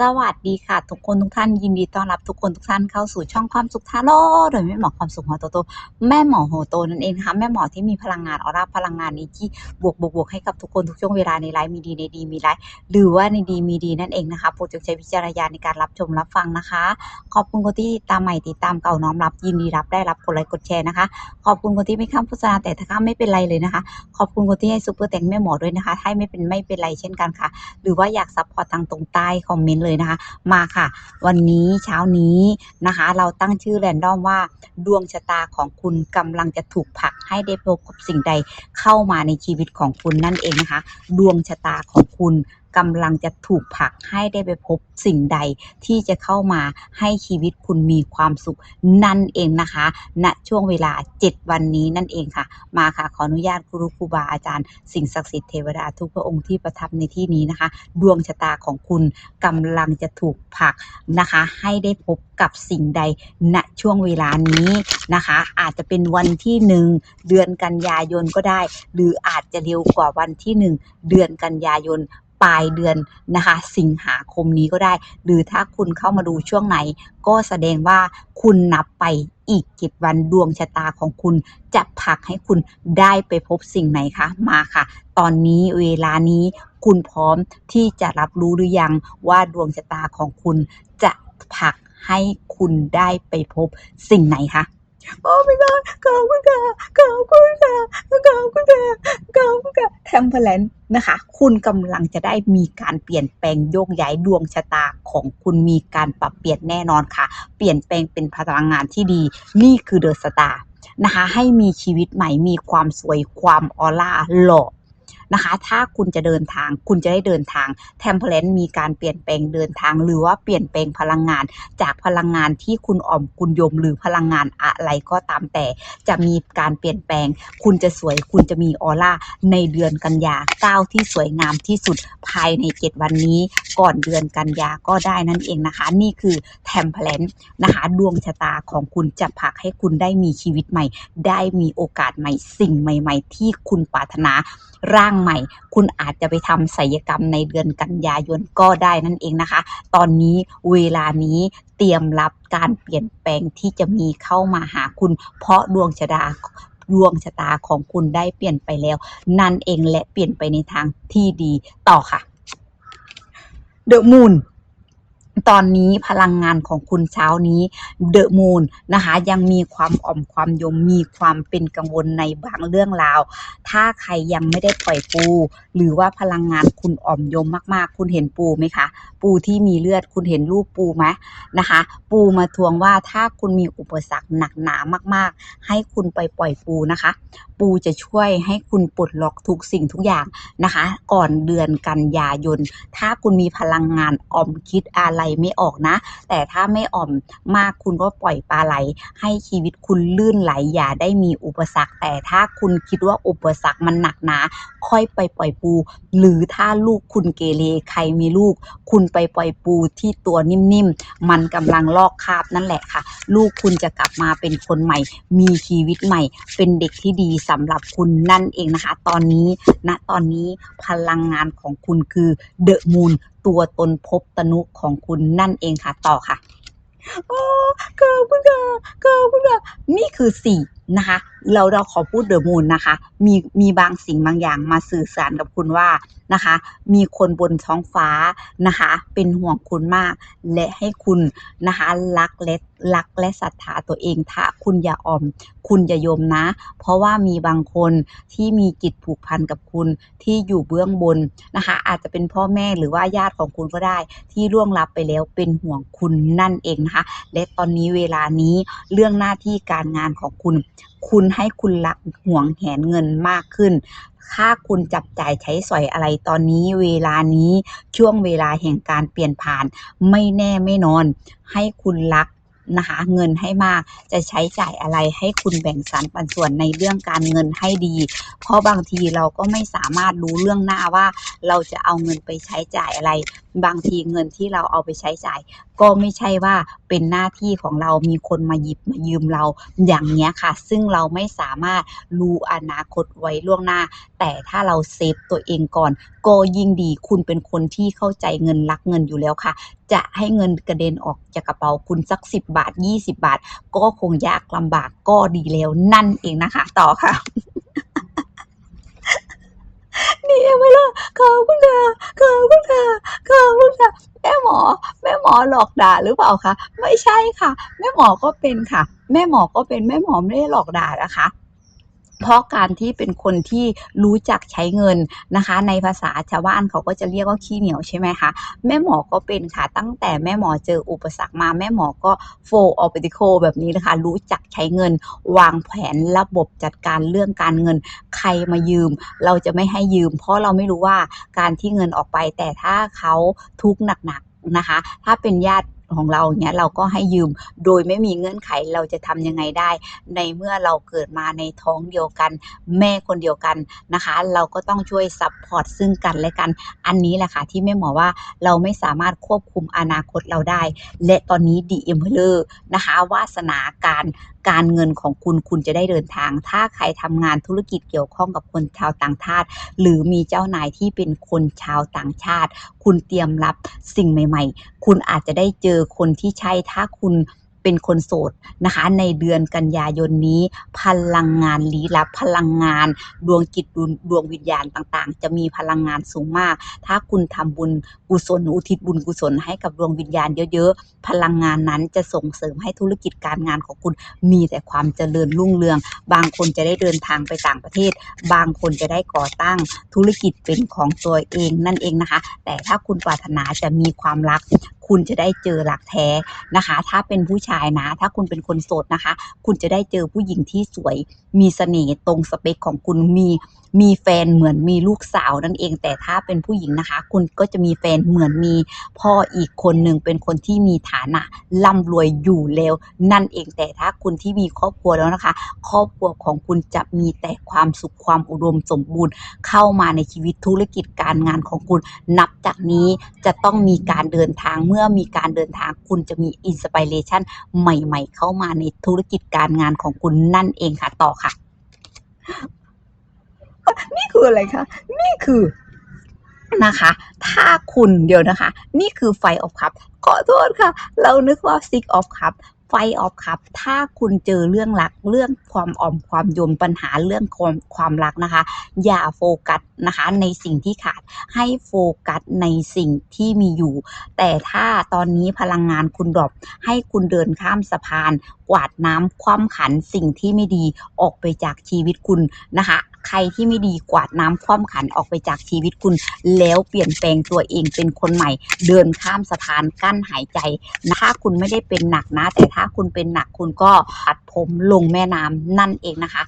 สวัสดีค่ะทุกคนทุกท่านยินดีต้อนรับทุกคนทุกท่านเข้าสู่ช่องความสุขทาโร่โดยแม่หมอความสุขหัวโตโตแม่หมอโหโตนั่นเองนะคะแม่หมอที่มีพลังงานออร่าพลังงานนี้ที่บวกบวกบวกให้กับทุกคนทุกช่วงเวลาในไลฟ์มีดีในดีมีไลฟ์หรือว่าในดีมีดีนั่นเองนะคะโปรดจงใช้วิจารณญาณในการรับชมรับฟังนะคะ ขอบคุณคนที่ตามใหม่ติดตามเก่าน้อมรับยินดีรับได้รับกดไลค์กดแชร์นะคะ ขอบคุณคนที่ไม่ข้ามโฆษณาแต่ถ้าข้ามไม่เป็นไรเลยนะคะ ขอบคุณคนที่ให้ซุปเปอร์แตงแม่หมอด้วยนะคะถ้าไม่เป็นไม่เป็นไรเช่นกันค่ะ หรือว่าอยากซัพพอร์ตทางตรงใต้คอมเมนต์เลยนะคะ มาค่ะ วันนี้เช้านี้นะคะ เราตั้งชื่อแรนดอมว่า ดวงชะตาของคุณกำลังจะถูกผลักให้ได้พบกับสิ่งใดเข้ามาในชีวิตของคุณนั่นเองนะคะ ดวงชะตาของคุณ กำลังจะถูกผลักให้ได้ไปพบสิ่งใดที่จะเข้ามาให้ชีวิตคุณมีความสุขนั่นเองนะคะณช่วงเวลา 7 วันนี้นั่นเองค่ะ มาค่ะขออนุญาตครูครูบาอาจารย์ สิ่งศักดิ์สิทธิ์เทวดาทุกพระองค์ที่ประทับในที่นี้นะคะ ดวงชะตาของคุณกำลังจะถูกผลักนะคะ ให้ได้พบกับสิ่งใดณช่วงเวลานี้นะคะ อาจจะเป็นวันที่หนึ่งเดือนกันยายนก็ได้ หรืออาจจะเร็วกว่าวันที่หนึ่งเดือนกันยายน ปลายเดือนนะคะ สิงหาคมนี้ก็ได้ หรือถ้าคุณเข้ามาดูช่วงไหน ก็แสดงว่าคุณนับไปอีกเจ็ดวันดวงชะตาของคุณจะผลักให้คุณได้ไปพบสิ่งไหนคะมาค่ะ ตอนนี้เวลานี้คุณพร้อมที่จะรับรู้หรือยังว่าดวงชะตาของคุณจะผลักให้คุณได้ไปพบสิ่งไหนคะ โอ้ไม่ได้ขอบคุณค่ะขอบคุณค่ะขอบคุณค่ะขอบคุณค่ะแทมเพลนนะคะ คุณกำลังจะได้มีการเปลี่ยนแปลงโยกย้ายดวงชะตาของคุณมีการปรับเปลี่ยนแน่นอนค่ะ เปลี่ยนแปลงเป็นพลังงานที่ดี นี่คือเดอะสตาร์นะคะ ให้มีชีวิตใหม่มีความสวยความออร่าหล่อ นะคะ ถ้าคุณจะเดินทาง คุณจะได้เดินทางแทมเพลนมีการเปลี่ยนแปลงเดินทาง หรือว่าเปลี่ยนแปลงพลังงาน จากพลังงานที่คุณอ่อมคุณยมหรือพลังงานอะไรก็ตามแต่จะมีการเปลี่ยนแปลง คุณจะสวย คุณจะมีออร่าในเดือนกันยาก้าวที่สวยงามที่สุดภายใน 7 วันนี้ ก่อนเดือนกันยาก็ได้นั่นเองนะคะ นี่คือแทมเพลนนะคะดวงชะตาของคุณจะผลักให้คุณได้มีชีวิตใหม่ ได้มีโอกาสใหม่สิ่งใหม่ ๆ ที่คุณปรารถนาร่างใหม่ คุณอาจจะไปทำศัลยกรรมในเดือนกันยายนก็ได้นั่นเองนะคะ ตอนนี้เวลานี้เตรียมรับการเปลี่ยนแปลงที่จะมีเข้ามาหาคุณ เพราะดวงชะตาดวงชะตาของคุณได้เปลี่ยนไปแล้ว นั่นเองและเปลี่ยนไปในทางที่ดีต่อค่ะเดอะมูน ตอนนี้พลังงานของคุณเช้านี้เดอะมูนนะคะยังมีความอ่อมความยมมีความเป็นกังวลในบางเรื่องราว ถ้าใครยังไม่ได้ปล่อยปู หรือว่าพลังงานคุณอ่อมยมมากๆ คุณเห็นปูไหมคะ ปูที่มีเลือดคุณเห็นรูปปูไหมนะคะ ปูมาทวงว่าถ้าคุณมีอุปสรรคหนักหนามากๆ ให้คุณไปปล่อยปูนะคะ ปูจะช่วยให้คุณปลดล็อกทุกสิ่งทุกอย่างนะคะ ก่อนเดือนกันยายนถ้าคุณมีพลังงานอ่อมคิดอะไรไม่ออกนะ แต่ถ้าไม่อ่อมมากคุณก็ปล่อยปลาไหล ให้ชีวิตคุณลื่นไหลอย่าได้มีอุปสรรค แต่ถ้าคุณคิดว่าอุปสรรคมันหนักหนา ค่อยไปปล่อยปู หรือถ้าลูกคุณเกเรใครมีลูก คุณไปปล่อยปูที่ตัวนิ่มๆมันกำลังลอกคราบนั่นแหละค่ะ ลูกคุณจะกลับมาเป็นคนใหม่ มีชีวิตใหม่ เป็นเด็กที่ดีสำหรับคุณนั่นเองนะคะ ตอนนี้ณตอนนี้พลังงานของคุณคือเดอะมูน ตัวตนภพตนุของคุณนั่นเองค่ะ ต่อค่ะโอ้ขอบคุณค่ะขอบคุณค่ะนี่คือสี่ นะคะ เราเราขอพูดเดอะมูนนะคะ มีมีบางสิ่งบางอย่างมาสื่อสารกับคุณว่านะคะ มีคนบนท้องฟ้านะคะ เป็นห่วงคุณมาก และให้คุณนะคะรักและรักและศรัทธาตัวเองถ้าคุณอย่าอ่อม คุณอย่าโยมนะ เพราะว่ามีบางคนที่มีจิตผูกพันกับคุณที่อยู่เบื้องบนนะคะ อาจจะเป็นพ่อแม่หรือว่าญาติของคุณก็ได้ ที่ล่วงลับไปแล้วเป็นห่วงคุณนั่นเองนะคะ และตอนนี้เวลานี้เรื่องหน้าที่การงานของคุณ คุณให้คุณรักห่วงแหนเงินมากขึ้น ถ้าคุณจับจ่ายใช้สอยอะไรตอนนี้เวลานี้ช่วงเวลาแห่งการเปลี่ยนผ่าน ไม่แน่ไม่นอน ให้คุณรักนะคะเงินให้มากจะใช้จ่ายอะไรให้คุณแบ่งสรรปันส่วนในเรื่องการเงินให้ดี เพราะบางทีเราก็ไม่สามารถรู้เรื่องหน้าว่า เราจะเอาเงินไปใช้จ่ายอะไร บางทีเงินที่เราเอาไปใช้จ่าย ก็ไม่ใช่ว่าเป็นหน้าที่ของเรามีคนมาหยิบมายืมเราอย่างเนี้ยค่ะ ซึ่งเราไม่สามารถรู้อนาคตไว้ล่วงหน้า แต่ถ้าเราเซฟตัวเองก่อน ก็ยิ่งดีคุณเป็นคนที่เข้าใจเงินรักเงินอยู่แล้วค่ะ จะให้เงินกระเด็นออกจากกระเป๋าคุณสัก 10 บาท 20 บาท ก็คงยากลำบากก็ดีแล้วนั่นเองนะคะ ต่อค่ะ นี่เองไม่ล่ะขอบคุณค่ะขอบคุณค่ะขอบคุณค่ะแม่หมอ แม่หมอหลอกด่าหรือเปล่าคะไม่ใช่ค่ะ แม่หมอก็เป็นค่ะ แม่หมอก็เป็นแม่หมอไม่ได้หลอกด่านะคะ เพราะการที่เป็นคนที่รู้จักใช้เงินนะคะ ในภาษาชาวบ้านเขาก็จะเรียกว่าขี้เหนียวใช่ไหมคะแม่หมอก็เป็นค่ะ ตั้งแต่แม่หมอเจออุปสรรคมาแม่หมอก็โฟออปติโคแบบนี้นะคะ รู้จักใช้เงิน วางแผนระบบจัดการเรื่องการเงิน ใครมายืม เราจะไม่ให้ยืม เพราะเราไม่รู้ว่าการที่เงินออกไปแต่ถ้าเขาทุกข์หนักๆนะคะ ถ้าเป็นญาติ ของเราเนี้ยเราก็ให้ยืมโดยไม่มีเงื่อนไขเราจะทำยังไงได้ ในเมื่อเราเกิดมาในท้องเดียวกัน แม่คนเดียวกันนะคะ เราก็ต้องช่วยซัพพอร์ตซึ่งกันและกันอันนี้แหละค่ะที่แม่หมอว่าเราไม่สามารถควบคุมอนาคตเราได้ และตอนนี้ดีเอ็มเพลอร์นะคะวาสนาการ การเงินของคุณคุณจะได้เดินทาง ถ้าใครทำงานธุรกิจเกี่ยวข้องกับคนชาวต่างชาติ หรือมีเจ้านายที่เป็นคนชาวต่างชาติ คุณเตรียมรับสิ่งใหม่ ๆ คุณอาจจะได้เจอคนที่ใช่ถ้าคุณ เป็นคนโสดนะคะ ในเดือนกันยายนนี้ พลังงานลี้ลับพลังงานดวงจิตดวงดวงวิญญาณต่างๆ จะมีพลังงานสูงมาก ถ้าคุณทำบุญกุศลอุทิศบุญกุศลให้กับดวงวิญญาณเยอะๆ พลังงานนั้นจะส่งเสริมให้ธุรกิจการงานของคุณมีแต่ความเจริญรุ่งเรือง บางคนจะได้เดินทางไปต่างประเทศ บางคนจะได้ก่อตั้งธุรกิจเป็นของตัวเองนั่นเองนะคะ แต่ถ้าคุณปรารถนาจะมีความรัก คุณจะได้เจอหลักแท้นะคะ ถ้าเป็นผู้ชายนะ ถ้าคุณเป็นคนโสดนะคะ คุณจะได้เจอผู้หญิงที่สวย มีเสน่ห์ตรงสเปคของคุณมีมีแฟนเหมือนมีลูกสาวนั่นเอง แต่ถ้าเป็นผู้หญิงนะคะ คุณก็จะมีแฟนเหมือนมีพ่ออีกคนหนึ่งเป็นคนที่มีฐานะร่ำรวยอยู่แล้ว นั่นเองแต่ถ้าคุณที่มีครอบครัวแล้วนะคะ ครอบครัวของคุณจะมีแต่ความสุขความอุดมสมบูรณ์ เข้ามาในชีวิตธุรกิจการงานของคุณ นับจากนี้จะต้องมีการเดินทางเมื่อมีการเดินทางคุณจะมีอินสปิเรชันใหม่ ๆ เข้ามาในธุรกิจการงานของคุณนั่นเองค่ะต่อค่ะ นี่คืออะไรคะ นี่คือนะคะ ถ้าคุณเดี๋ยวนะคะ นี่คือไฟออฟคัพขอโทษค่ะ เรานึกว่าซิกออฟคัพไฟออฟคัพถ้าคุณเจอเรื่องรัก เรื่องความอ่อมความโยมปัญหาเรื่องความความรักนะคะ อย่าโฟกัสนะคะในสิ่งที่ขาด ให้โฟกัสในสิ่งที่มีอยู่ แต่ถ้าตอนนี้พลังงานคุณดรอปให้คุณเดินข้ามสะพานกวาดน้ำคว่ำขันสิ่งที่ไม่ดีออกไปจากชีวิตคุณนะคะใครที่ไม่ดีกวาดน้ำคว่ำขันออกไปจากชีวิตคุณ แล้วเปลี่ยนแปลงตัวเองเป็นคนใหม่ เดินข้ามสะพานกั้นหายใจนะถ้าคุณไม่ได้เป็นหนักนะ แต่ถ้าคุณเป็นหนักคุณก็ปัดผมลงแม่น้ำนั่นเองนะคะ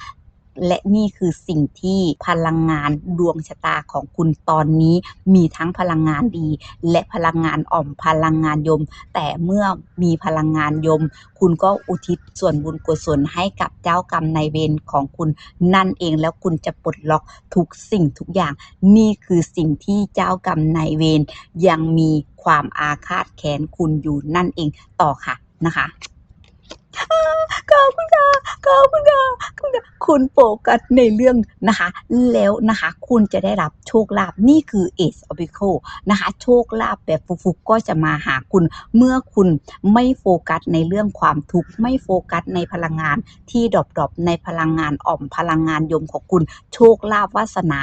และนี่คือสิ่งที่พลังงานดวงชะตาของคุณตอนนี้มีทั้งพลังงานดี และพลังงานอ่อมพลังงานยม แต่เมื่อมีพลังงานยม คุณก็อุทิศส่วนบุญกุศลให้กับเจ้ากรรมนายเวรของคุณนั่นเองแล้วคุณจะปลดล็อกทุกสิ่งทุกอย่าง นี่คือสิ่งที่เจ้ากรรมนายเวรยังมีความอาฆาตแค้นคุณอยู่นั่นเองต่อค่ะนะคะ ขอบคุณค่ะขอบคุณค่ะคุณค่ะคุณโฟกัสในเรื่องนะคะ แล้วนะคะคุณจะได้รับโชคลาภนี่คือ Ace of Pentacles นะคะ โชคลาภแบบฟุกๆก็จะมาหาคุณ เมื่อคุณไม่โฟกัสในเรื่องความทุกข์ไม่โฟกัสในพลังงานที่ดรอปๆในพลังงานอ่อมพลังงานยมของคุณ โชคลาภวาสนา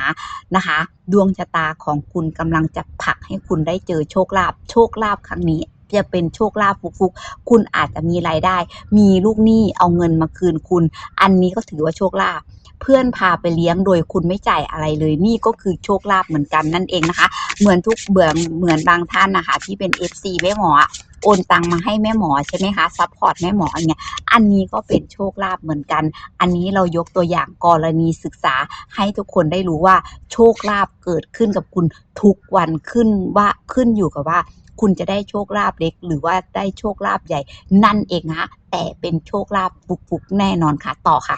นะคะ ดวงชะตาของคุณกำลังจะผลักให้คุณได้เจอโชคลาภโชคลาภครั้งนี้ จะเป็นโชคลาภฟุกๆ คุณอาจจะมีรายได้ มีลูกหนี้เอาเงินมาคืนคุณ อันนี้ก็ถือว่าโชคลาภเพื่อนพาไปเลี้ยงโดยคุณไม่จ่ายอะไรเลยนี่ก็คือโชคลาภเหมือนกันนั่นเองนะคะ เหมือนทุกเบื่อเหมือนบางท่านนะคะ ที่เป็น FC แม่หมอโอนตังมาให้แม่หมอใช่ไหมคะซัพพอร์ตแม่หมออย่างเงี้ยอันนี้ก็เป็นโชคลาภเหมือนกัน อันนี้เรายกตัวอย่างกรณีศึกษาให้ทุกคนได้รู้ว่าโชคลาภเกิดขึ้นกับคุณทุกวันขึ้นว่าขึ้นอยู่กับว่า คุณจะได้โชคลาภเล็ก หรือว่าได้โชคลาภใหญ่ นั่นเองฮะแต่เป็นโชคลาภฟุกๆแน่นอนค่ะ ต่อค่ะ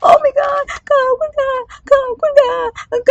โอ้ my god ขอบคุณค่ะขอบคุณค่ะ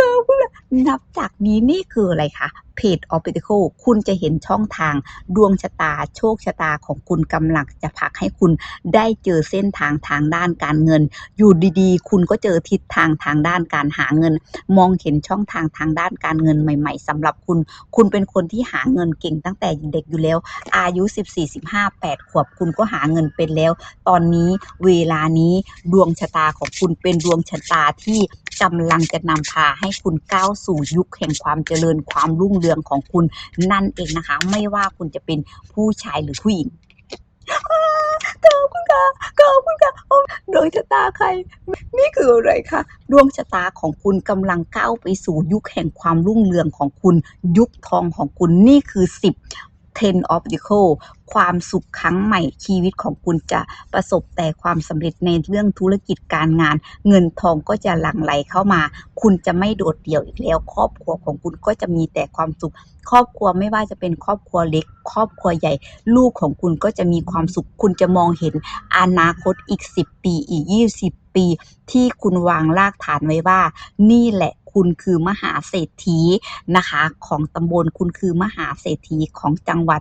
ขอบคุณค่ะนับจากนี้นี่คืออะไรคะ เพเพจ o p t i c a l คุณจะเห็นช่องทางดวงชะตาโชคชะตาของคุณกำลังจะผลักให้คุณได้เจอเส้นทางทางด้านการเงิน อยู่ดีๆ คุณก็เจอทิศทางทางด้านการหาเงิน มองเห็นช่องทางทางด้านการเงินใหม่ ๆสำหรับคุณ คุณเป็นคนที่หาเงินเก่งตั้งแต่เด็กอยู่แล้ว อายุ 14 15 8 ขวบคุณก็หาเงินเป็นแล้ว ตอนนี้เวลานี้ดวงชะตาของคุณเป็นดวงชะตาที่กำลังจะนำพาให้คุณก้าวสู่ยุคแห่งความเจริญความรุ่งเรืองของคุณนั่นเองนะคะ ไม่ว่าคุณจะเป็นผู้ชายหรือผู้หญิงขอบคุณค่ะขอบคุณค่ะดวงชะตาใคร นี่คืออะไรคะดวงชะตาของคุณกำลังก้าวไปสู่ยุคแห่งความรุ่งเรืองของคุณ ยุคทองของคุณนี่คือสิบ 10 obstacle ความสุขครั้งใหม่ชีวิตของคุณจะประสบแต่ความสำเร็จในเรื่องธุรกิจการงาน เงินทองก็จะหลั่งไหลเข้ามา คุณจะไม่โดดเดี่ยวอีกแล้ว ครอบครัวของคุณก็จะมีแต่ความสุข ครอบครัวไม่ว่าจะเป็นครอบครัวเล็ก ครอบครัวใหญ่ ลูกของคุณก็จะมีความสุข คุณจะมองเห็นอนาคตอีก 10 ปีอีก 20 ปี ที่คุณวางรากฐานไว้ว่า นี่แหละ คุณคือมหาเศรษฐีนะคะ ของตำบลคุณคือมหาเศรษฐีของจังหวัด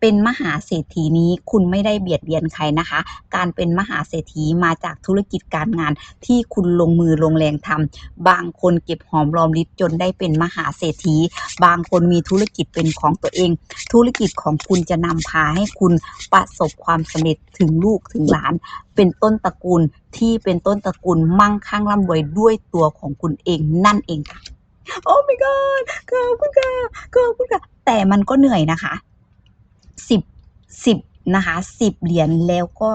เป็นมหาเศรษฐีนี้คุณไม่ได้เบียดเบียนใครนะคะ การเป็นมหาเศรษฐีมาจากธุรกิจการงานที่คุณลงมือลงแรงทำบางคนเก็บหอมรอมริบจนได้เป็นมหาเศรษฐี บางคนมีธุรกิจเป็นของตัวเอง ธุรกิจของคุณจะนำพาให้คุณประสบความสำเร็จถึงลูกถึงหลาน เป็นต้นตระกูลที่เป็นต้นตระกูลมั่งคั่งร่ำรวยด้วยตัวของคุณเองนั่นเองค่ะ โอ้ my god ขอบคุณค่ะขอบคุณค่ะแต่มันก็เหนื่อยนะคะ สิบสิบนะคะสิบเหรียญแล้วก็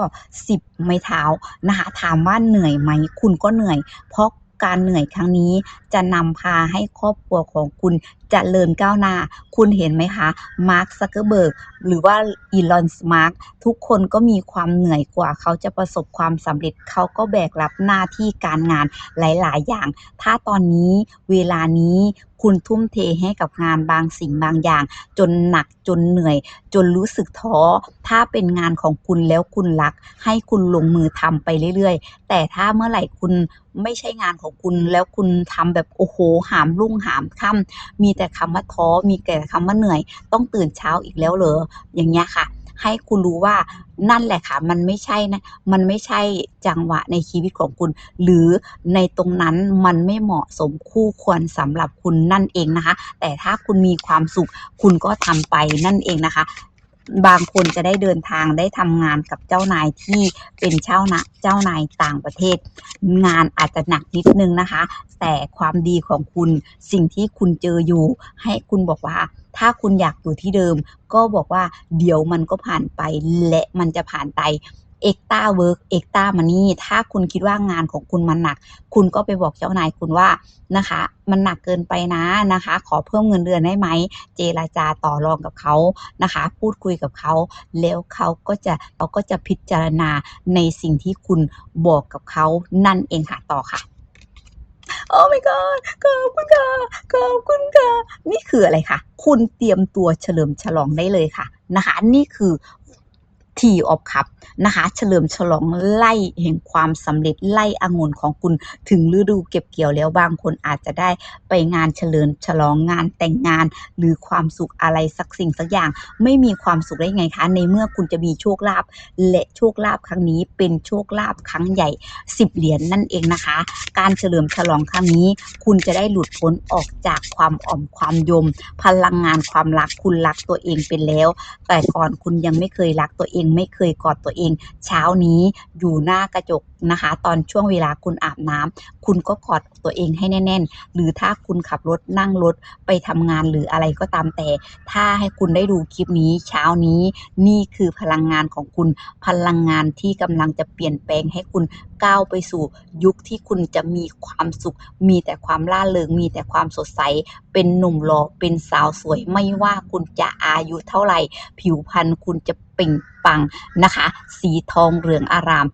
สิบไม้เท้านะคะถามว่าเหนื่อยไหมคุณก็เหนื่อย เพราะการเหนื่อยครั้งนี้จะนำพาให้ครอบครัวของคุณ จเจริญก้าวหน้า คุณเห็นไหมคะ มาร์คซักเกอร์เบิร์กหรือว่าอีลอนมาร์กทุกคนก็มีความเหนื่อยกว่า เขาจะประสบความสำเร็จเขาก็แบกรับหน้าที่การงานหลาย ๆ อย่าง ถ้าตอนนี้เวลานี้คุณทุ่มเทให้กับงานบางสิ่งบางอย่าง จนหนักจนเหนื่อย จนรู้สึกท้อ ถ้าเป็นงานของคุณแล้วคุณรัก ให้คุณลงมือทำไปเรื่อย ๆ แต่ถ้าเมื่อไหร่คุณไม่ใช่งานของคุณแล้วคุณทำแบบโอ้โหหามรุ่งหามค่ำมีแต่คำว่าท้อมีแต่คำว่าเหนื่อย ต้องตื่นเช้าอีกแล้วเหรออย่างเงี้ยค่ะ ให้คุณรู้ว่านั่นแหละค่ะ มันไม่ใช่นะ มันไม่ใช่จังหวะในชีวิตของคุณ หรือในตรงนั้นมันไม่เหมาะสมคู่ควรสำหรับคุณนั่นเองนะคะ แต่ถ้าคุณมีความสุขคุณก็ทำไปนั่นเองนะคะ บางคนจะได้เดินทางได้ทำงานกับเจ้านายที่เป็นเช่านะเจ้านายต่างประเทศ งานอาจจะหนักนิดนึงนะคะ แต่ความดีของคุณสิ่งที่คุณเจออยู่ ให้คุณบอกว่า ถ้าคุณอยากอยู่ที่เดิม ก็บอกว่าเดี๋ยวมันก็ผ่านไปและมันจะผ่านไป เอ็กต้าเวิร์กเอ็กต้ามานี่ถ้าคุณคิดว่างานของคุณมันหนัก คุณก็ไปบอกเจ้านายคุณว่านะคะ มันหนักเกินไปนะนะคะ ขอเพิ่มเงินเดือนได้ไหม เจรจาต่อรองกับเขานะคะ พูดคุยกับเขา แล้วเขาก็จะเขาก็จะพิจารณาในสิ่งที่คุณบอกกับเขานั่นเองค่ะต่อค่ะโอ้ my god ขอบคุณค่ะขอบคุณค่ะนี่คืออะไรคะคุณเตรียมตัวเฉลิมฉลองได้เลยค่ะนะคะ นี่คือ ทีออฟคัพนะคะ เฉลิมฉลองไล่แห่งความสำเร็จไล่องุ่นของคุณถึงฤดูเก็บเกี่ยวแล้วบางคนอาจจะได้ไปงานเฉลิมฉลองงานแต่งงาน หรือความสุขอะไรสักสิ่งสักอย่าง ไม่มีความสุขได้ไงคะ ในเมื่อคุณจะมีโชคลาภและโชคลาภครั้งนี้เป็นโชคลาภครั้งใหญ่ 10 เหรียญนนั่นเองนะคะ การเฉลิมฉลองครั้งนี้ คุณจะได้หลุดพ้นออกจากความอ่อมความยม พลังงานความรักคุณรักตัวเองเป็นแล้ว แต่ก่อนคุณยังไม่เคยรักตัวเองไม่เคยกอดตัวเอง เช้านี้อยู่หน้ากระจกนะคะ ตอนช่วงเวลาคุณอาบน้ำคุณก็กอดตัวเองให้แน่น ๆ หรือถ้าคุณขับรถนั่งรถไปทำงานหรืออะไรก็ตามแต่ ถ้าให้คุณได้ดูคลิปนี้เช้านี้ นี่คือพลังงานของคุณพลังงานที่กำลังจะเปลี่ยนแปลงให้คุณก้าวไปสู่ยุคที่คุณจะมีความสุข มีแต่ความล่าเริงมีแต่ความสดใส เป็นหนุ่มหล่อเป็นสาวสวยไม่ว่าคุณจะอายุเท่าไหร่ ผิวพรรณคุณจะเปล่ง ปังนะคะ สีทองเหลืองอาราม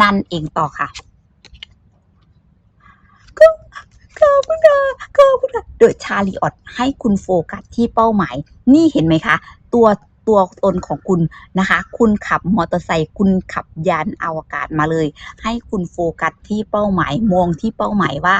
นั่นเองต่อค่ะขอบคุณค่ะขอบคุณค่ะโดยชาลีออตให้คุณโฟกัสที่เป้าหมาย นี่เห็นไหมคะ ตัวตัวตนของคุณนะคะ คุณขับมอเตอร์ไซค์คุณขับยานอวกาศมาเลย ให้คุณโฟกัสที่เป้าหมายมองที่เป้าหมายว่า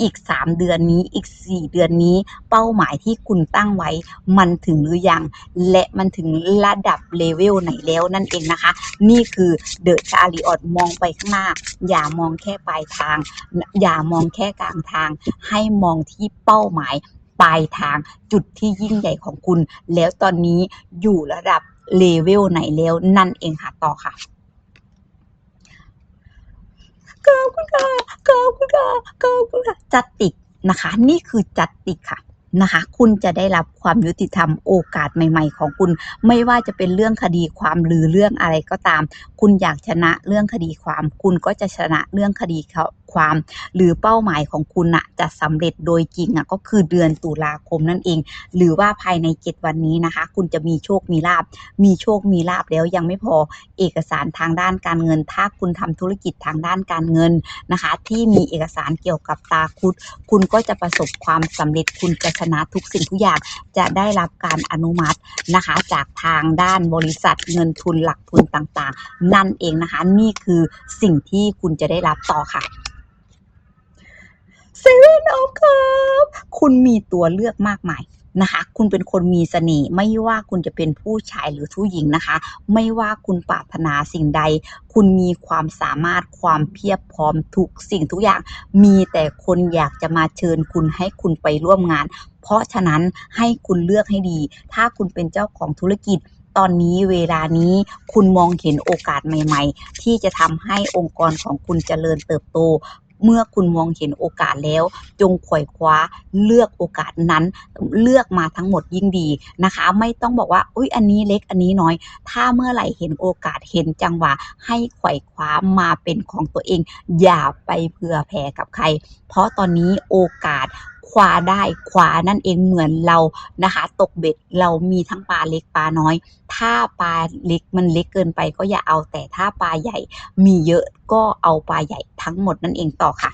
อีก 3 เดือนนี้อีก 4 เดือนนี้ เป้าหมายที่คุณตั้งไว้ มันถึงหรือยัง และมันถึงระดับเลเวลไหนแล้วนั่นเองนะคะ นี่คือเดอะชาลีออดมองไปข้างหน้า อย่ามองแค่ปลายทาง อย่ามองแค่กลางทาง ให้มองที่เป้าหมายปลายทางจุดที่ยิ่งใหญ่ของคุณ แล้วตอนนี้อยู่ระดับเลเวลไหนแล้วนั่นเองค่ะต่อค่ะ ขอบคุณค่ะขอบคุณค่ะขอบคุณค่ะจัตติกนะคะ นี่คือจัตติกค่ะ นะคะ คุณจะได้รับความยุติธรรมโอกาสใหม่ ๆ ของคุณ ไม่ว่าจะเป็นเรื่องคดีความหรือเรื่องอะไรก็ตาม คุณอยากชนะเรื่องคดีความ คุณก็จะชนะเรื่องคดีความ หรือเป้าหมายของคุณนะจะสำเร็จโดยจริงอะก็คือเดือนตุลาคมนั่นเอง หรือว่าภายในเจ็ดวันนี้นะคะ คุณจะมีโชคมีลาบ มีโชคมีลาบแล้วยังไม่พอเอกสารทางด้านการเงิน ถ้าคุณทำธุรกิจทางด้านการเงินนะคะ ที่มีเอกสารเกี่ยวกับตาคุด คุณก็จะประสบความสำเร็จคุณจะชนะทุกสิ่งทุกอย่างจะได้รับการอนุมัตินะคะ จากทางด้านบริษัทเงินทุนหลักทุนต่างๆ นั่นเองนะคะ นี่คือสิ่งที่คุณจะได้รับต่อค่ะเซเว่นออฟครับคุณมีตัวเลือกมากมายนะคะ คุณเป็นคนมีเสน่ห์ไม่ว่าคุณจะเป็นผู้ชายหรือผู้หญิงนะคะ ไม่ว่าคุณปรารถนาสิ่งใด คุณมีความสามารถความเพียบพร้อมทุกสิ่งทุกอย่าง มีแต่คนอยากจะมาเชิญคุณให้คุณไปร่วมงาน เพราะฉะนั้นให้คุณเลือกให้ดี ถ้าคุณเป็นเจ้าของธุรกิจตอนนี้เวลานี้คุณมองเห็นโอกาสใหม่ ๆ ที่จะทำให้องค์กรของคุณเจริญเติบโต เมื่อคุณมองเห็นโอกาสแล้ว จงขวอยคว้าเลือกโอกาสนั้น เลือกมาทั้งหมดยิ่งดีนะคะ ไม่ต้องบอกว่าอุ้ยอันนี้เล็กอันนี้น้อย ถ้าเมื่อไหร่เห็นโอกาสเห็นจังหวะให้ขว่คว้ามาเป็นของตัวเอง อย่าไปเผื่อแผ่กับใคร เพราะตอนนี้โอกาส คว้าได้คว้านั่นเองเหมือนเรานะคะ ตกเบ็ดเรามีทั้งปลาเล็กปลาน้อย ถ้าปลาเล็กมันเล็กเกินไปก็อย่าเอาแต่ถ้าปลาใหญ่มีเยอะก็เอาปลาใหญ่ทั้งหมดนั่นเองต่อค่ะ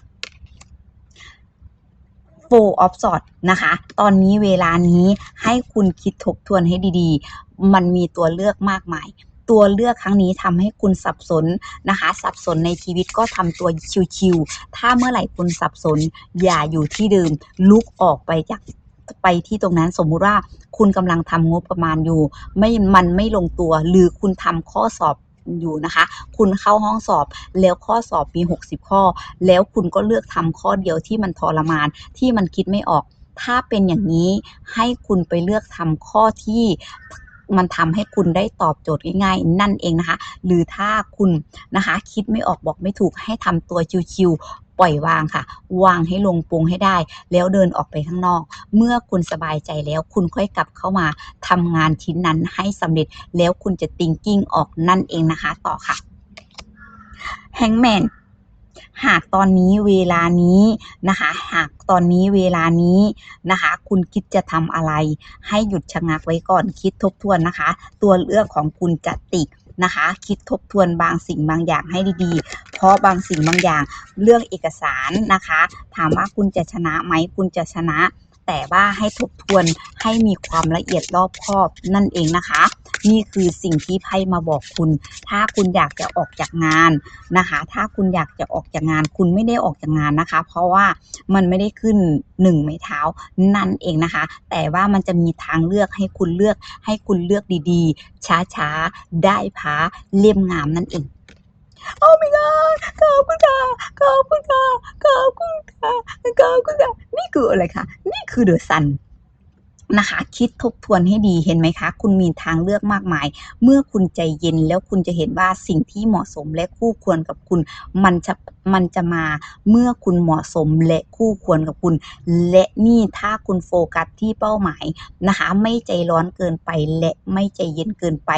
four of swords นะคะ ตอนนี้เวลานี้ให้คุณคิดทบทวนให้ดีๆ มันมีตัวเลือกมากมาย ตัวเลือกครั้งนี้ทำให้คุณสับสนนะคะ สับสนในชีวิตก็ทำตัวชิวๆถ้าเมื่อไหร่คุณสับสนอย่าอยู่ที่เดิมลุกออกไปจากไปที่ตรงนั้นสมมุติว่าคุณกำลังทำงบประมาณอยู่ ไม่มันไม่ลงตัว หรือคุณทำข้อสอบอยู่นะคะ คุณเข้าห้องสอบแล้วข้อสอบมี 60 ข้อ แล้วคุณก็เลือกทำข้อเดียวที่มันทรมานที่มันคิดไม่ออก ถ้าเป็นอย่างนี้ให้คุณไปเลือกทำข้อที่ มันทำให้คุณได้ตอบโจทย์ง่ายๆ นั่นเองนะคะ หรือถ้าคุณนะคะ คิดไม่ออกบอกไม่ถูกให้ทำตัวชิวๆปล่อยวางค่ะ วางให้ลงปรุงให้ได้ แล้วเดินออกไปข้างนอก เมื่อคุณสบายใจแล้ว คุณค่อยกลับเข้ามาทำงานชิ้นนั้นให้สำเร็จแล้วคุณจะติงกิ้งออกนั่นเองนะคะ ต่อค่ะแฮงแมน หากตอนนี้เวลานี้นะคะ หากตอนนี้เวลานี้นะคะ คุณคิดจะทำอะไร ให้หยุดชะงักไว้ก่อนคิดทบทวนนะคะ ตัวเลือกของคุณจะติดนะคะ คิดทบทวนบางสิ่งบางอย่างให้ดีๆ เพราะบางสิ่งบางอย่างเรื่องเอกสารนะคะ ถามว่าคุณจะชนะไหมคุณจะชนะ แต่ว่าให้ทบทวนให้มีความละเอียดรอบคอบนั่นเองนะคะ นี่คือสิ่งที่ไพ่มาบอกคุณ ถ้าคุณอยากจะออกจากงานนะคะ ถ้าคุณอยากจะออกจากงาน คุณไม่ได้ออกจากงานนะคะ เพราะว่ามันไม่ได้ขึ้นหนึ่งไม้เท้านั่นเองนะคะ แต่ว่ามันจะมีทางเลือกให้คุณเลือกให้คุณเลือกดีๆ ช้าๆ ได้พาเลี่ยมงามนั่นเองโอ้ my god ขอบคุณค่ะขอบคุณค่ะขอบคุณค่ะขอบคุณค่ะนี่คืออะไรคะ คือเดอะซันนะคะ คิดทบทวนให้ดีเห็นไหมคะ คุณมีทางเลือกมากมาย เมื่อคุณใจเย็นแล้วคุณจะเห็นว่าสิ่งที่เหมาะสมและคู่ควรกับคุณ มันจะ มันจะมาเมื่อคุณเหมาะสมและคู่ควรกับคุณ และนี่ถ้าคุณโฟกัสที่เป้าหมายนะคะ ไม่ใจร้อนเกินไปและไม่ใจเย็นเกินไป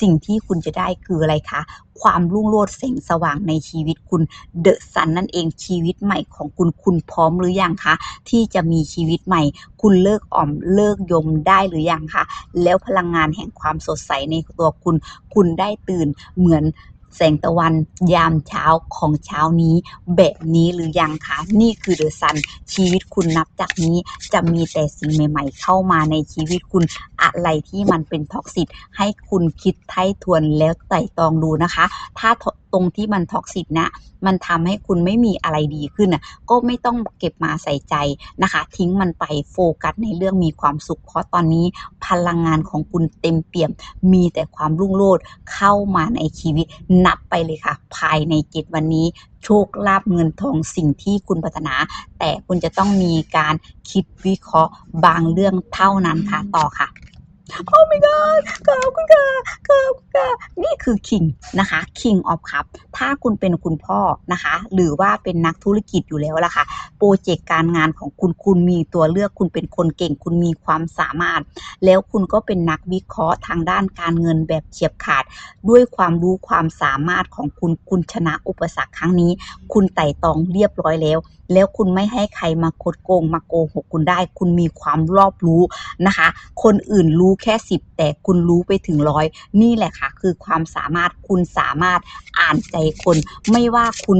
สิ่งที่คุณจะได้คืออะไรคะความรุ่งโรจน์แสงสว่างในชีวิตคุณเดอะซันนั่นเองชีวิตใหม่ของคุณคุณพร้อมหรือยังคะที่จะมีชีวิตใหม่ คุณเลิกอ่อมเลิกยมได้หรือยังคะแล้วพลังงานแห่งความสดใสในตัวคุณ คุณได้ตื่นเหมือน แสงตะวันยามเช้าของเช้านี้ แบบนี้หรือยังคะ นี่คือเดอะซันชีวิตคุณนับจากนี้จะมีแต่สิ่งใหม่ ๆ เข้ามาในชีวิตคุณอะไรที่มันเป็นท็อกซิตให้คุณคิดไถ่ทวนแล้วไต่ตองดูนะคะ ถ้าตรงที่มันท็อกซิตนะ มันทำให้คุณไม่มีอะไรดีขึ้นนะก็ไม่ต้องเก็บมาใส่ใจนะคะ ทิ้งมันไปโฟกัสในเรื่องมีความสุข เพราะตอนนี้พลังงานของคุณเต็มเปี่ยม มีแต่ความรุ่งโรจน์เข้ามาในชีวิตนับไปเลยค่ะ ภายในเจ็ดวันนี้ โชคลาภเงินทองสิ่งที่คุณปรารถนา แต่คุณจะต้องมีการคิดวิเคราะห์บางเรื่องเท่านั้นค่ะ ต่อค่ะ โอ้ my god ขอบคุณค่ะขอบคุณค่ะนี่คือ king นะคะ king of cup ถ้าคุณเป็นคุณพ่อนะคะ หรือว่าเป็นนักธุรกิจอยู่แล้วล่ะค่ะ โปรเจกต์การงานของคุณคุณมีตัวเลือกคุณเป็นคนเก่งคุณมีความสามารถ แล้วคุณก็เป็นนักวิเคราะห์ทางด้านการเงินแบบเฉียบขาด ด้วยความรู้ความสามารถของคุณคุณชนะอุปสรรคครั้งนี้ คุณไต่ตองเรียบร้อยแล้ว แล้วคุณไม่ให้ใครมาคดโกงมาโกหกคุณได้ คุณมีความรอบรู้นะคะ คนอื่นรู้แค่สิบแต่คุณรู้ไปถึงร้อยนี่แหละค่ะ คือความสามารถคุณสามารถอ่านใจคน ไม่ว่าคุณ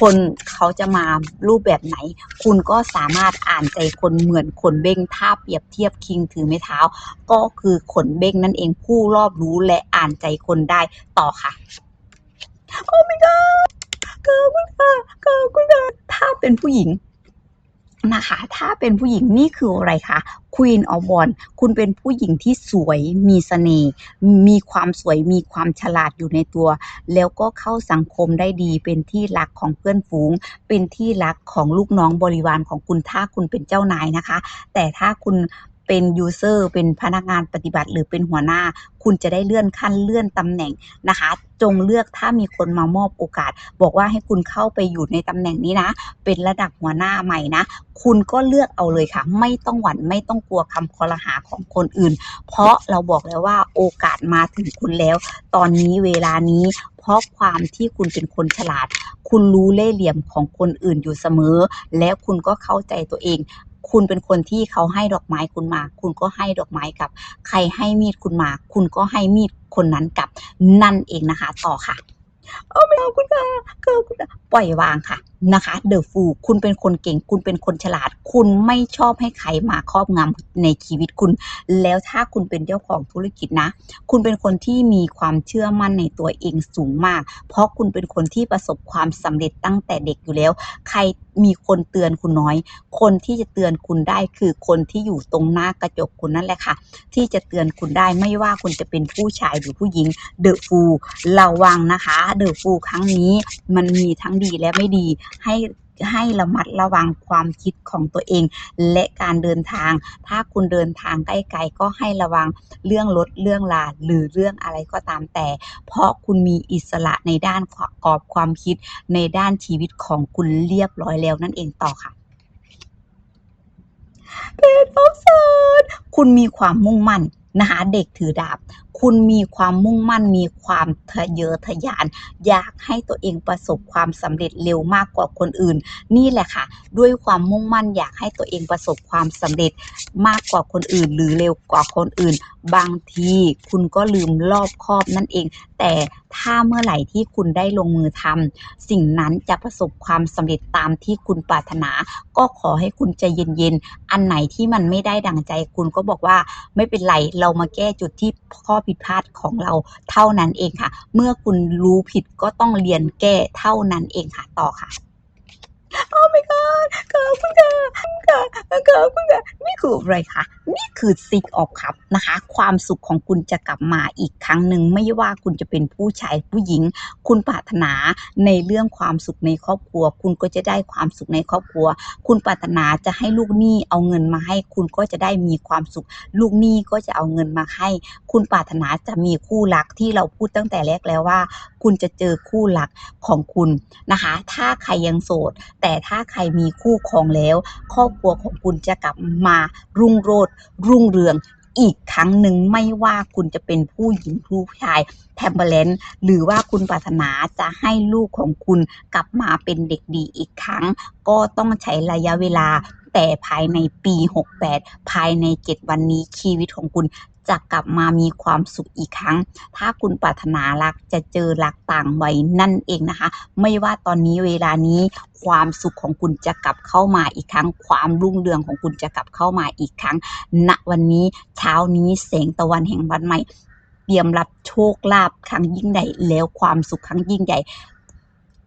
คนเขาจะมารูปแบบไหน คุณก็สามารถอ่านใจคนเหมือนขนเบ้งถ้าเปรียบเทียบคิงถือไม้เท้า ก็คือขนเบ้งนั่นเองผู้รอบรู้และอ่านใจคนได้ต่อค่ะโอ้ my god ขอบคุณค่ะขอบคุณค่ะถ้าเป็นผู้หญิง นะคะ ถ้าเป็นผู้หญิงนี่คืออะไรคะ Queen of Wands คุณเป็นผู้หญิงที่สวยมีเสน่ห์มีความสวยมีความฉลาดอยู่ในตัว แล้วก็เข้าสังคมได้ดี เป็นที่รักของเพื่อนฝูง เป็นที่รักของลูกน้องบริวารของคุณถ้าคุณเป็นเจ้านายนะคะ แต่ถ้าคุณ เป็นยูเซอร์เป็นพนักงานปฏิบัติ หรือเป็นหัวหน้า คุณจะได้เลื่อนขั้นเลื่อนตำแหน่งนะคะ จงเลือกถ้ามีคนมามอบโอกาส บอกว่าให้คุณเข้าไปอยู่ในตำแหน่งนี้นะ เป็นระดับหัวหน้าใหม่นะ คุณก็เลือกเอาเลยค่ะ ไม่ต้องหวั่นไม่ต้องกลัวคำคอรหาของคนอื่น เพราะเราบอกแล้วว่าโอกาสมาถึงคุณแล้ว ตอนนี้เวลานี้เพราะความที่คุณเป็นคนฉลาด คุณรู้เล่ห์เหลี่ยมของคนอื่นอยู่เสมอ แล้วคุณก็เข้าใจตัวเอง คุณเป็นคนที่เขาให้ดอกไม้คุณมา คุณก็ให้ดอกไม้กลับ ใครให้มีดคุณมา คุณก็ให้มีดคนนั้นกลับนั่นเองนะคะ ต่อค่ะ โอ้ไม่เอาคุณค่ะขอบคุณปล่อยวางค่ะ นะคะเดอะฟูคุณเป็นคนเก่ง คุณเป็นคนฉลาด คุณไม่ชอบให้ใครมาครอบงำในชีวิตคุณ แล้วถ้าคุณเป็นเจ้าของธุรกิจนะ คุณเป็นคนที่มีความเชื่อมั่นในตัวเองสูงมาก เพราะคุณเป็นคนที่ประสบความสำเร็จตั้งแต่เด็กอยู่แล้ว ใครมีคนเตือนคุณน้อย คนที่จะเตือนคุณได้คือคนที่อยู่ตรงหน้ากระจกคุณนั่นแหละค่ะ ที่จะเตือนคุณได้ไม่ว่าคุณจะเป็นผู้ชายหรือผู้หญิงเดอะฟูระวังนะคะเดอะฟูครั้งนี้มันมีทั้งดีและไม่ดีให้ให้ระมัดระวังความคิดของตัวเอง และการเดินทาง ถ้าคุณเดินทางใกล้ๆก็ให้ระวังเรื่องรถเรื่องลาหรือเรื่องอะไรก็ตามแต่ เพราะคุณมีอิสระในด้านกรอบความคิดในด้านชีวิตของคุณเรียบร้อยแล้วนั่นเองต่อค่ะเพจออฟซอนคุณมีความมุ่งมั่นนะคะเด็กถือดาบคุณมีความมุ่งมั่นมีความทะเยอทะยาน อยากให้ตัวเองประสบความสำเร็จเร็วมากกว่าคนอื่น นี่แหละค่ะ ด้วยความมุ่งมั่นอยากให้ตัวเองประสบความสำเร็จมากกว่าคนอื่น หรือเร็วกว่าคนอื่น บางทีคุณก็ลืมรอบคอบนั่นเอง แต่ถ้าเมื่อไหร่ที่คุณได้ลงมือทำสิ่งนั้นจะประสบความสำเร็จตามที่คุณปรารถนา ก็ขอให้คุณใจเย็นๆอันไหนที่มันไม่ได้ดังใจคุณก็บอกว่าไม่เป็นไรเรามาแก้จุดที่ข้อผิดพลาดของเราเท่านั้นเองค่ะ เมื่อคุณรู้ผิดก็ต้องเรียนแก้เท่านั้นเองค่ะต่อค่ะ โอ้ my god ขอบคุณค่ะค่ะขอบคุณค่ะนี่คืออะไรคะนี่คือ six of cup นะคะ ความสุขของคุณจะกลับมาอีกครั้งหนึ่งไม่ว่าคุณจะเป็นผู้ชายผู้หญิง คุณปรารถนาในเรื่องความสุขในครอบครัว คุณก็จะได้ความสุขในครอบครัว คุณปรารถนาจะให้ลูกหนี้เอาเงินมาให้ คุณก็จะได้มีความสุข ลูกหนี้ก็จะเอาเงินมาให้ คุณปรารถนาจะมีคู่รักที่เราพูดตั้งแต่แรกแล้วว่า คุณจะเจอคู่รักของคุณนะคะ ถ้าใครยังโสด แต่ถ้าใครมีคู่ครองแล้ว ครอบครัวของคุณจะกลับมารุ่งโรจน์รุ่งเรืองอีกครั้งหนึ่งไม่ว่าคุณจะเป็นผู้หญิงผู้ชายแทมเบเลนหรือว่าคุณปรารถนาจะให้ลูกของคุณกลับมาเป็นเด็กดีอีกครั้ง ก็ต้องใช้ระยะเวลาแต่ภายในปี 68 ภายใน 7 วันนี้ชีวิตของคุณ จะกลับมามีความสุขอีกครั้ง ถ้าคุณปรารถนารักจะเจอรักต่างวัยนั่นเองนะคะ ไม่ว่าตอนนี้เวลานี้ความสุขของคุณจะกลับเข้ามาอีกครั้ง ความรุ่งเรืองของคุณจะกลับเข้ามาอีกครั้ง ณวันนี้เช้านี้แสงตะวันแห่งวันใหม่ เตรียมรับโชคลาภครั้งยิ่งใหญ่แล้วความสุขครั้งยิ่งใหญ่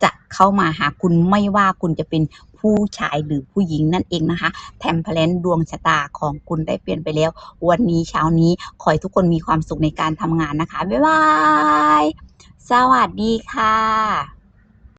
จะเข้ามาหาคุณไม่ว่าคุณจะเป็น ผู้ชายหรือผู้หญิงนั่นเองนะคะ แทมเพลนดวงชะตาของคุณได้เปลี่ยนไปแล้ว วันนี้เช้านี้ขอให้ทุกคนมีความสุขในการทำงานนะคะ บ๊ายบาย สวัสดีค่ะ